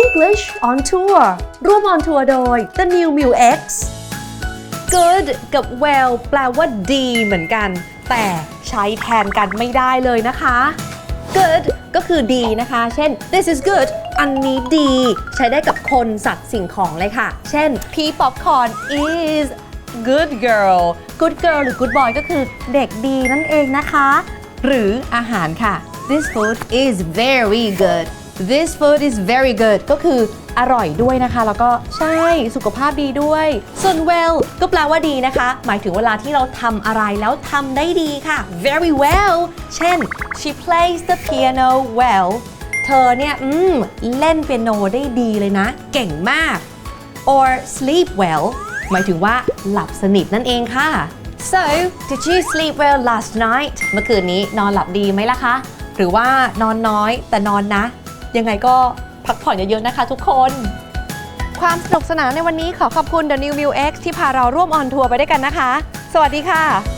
English on Tour ร่วม on tour โดย The New Mu X good กับ well แปลว่าดีเหมือนกัน แต่ใช้แทนกันไม่ได้เลยนะคะ good ก็คือดีนะคะ เช่น this is good อันนี้ดี ใช้ได้กับคนสัตว์สิ่งของเลยค่ะ เช่น P popcorn is good girl good girl หรือ good boy ก็คือเด็กดีนั่นเองนะคะ หรืออาหารค่ะ this food is very good this food is very good ก็คืออร่อยด้วยนะคะ แล้วก็ใช่สุขภาพดีด้วย ส่วน well ก็แปลว่าดีนะคะ หมายถึงเวลาที่เราทำอะไรแล้วทำได้ดีค่ะ very well เช่น she plays the piano well เธอเนี่ยอืมเล่นเปียโนได้ดีเลยนะ เก่งมาก or sleep well หมายถึงว่าหลับสนิทนั่นเองค่ะ so did you sleep well last night เมื่อคืนนี้นอนหลับดีไหมล่ะคะ หรือว่านอนน้อยแต่นอนนะ ยังไงก็พักผ่อนเยอะๆนะคะทุกคน ความสนุกสนานในวันนี้ขอขอบคุณ The New View X ที่พาเราร่วมออนทัวร์ไปด้วยกันนะคะ สวัสดีค่ะ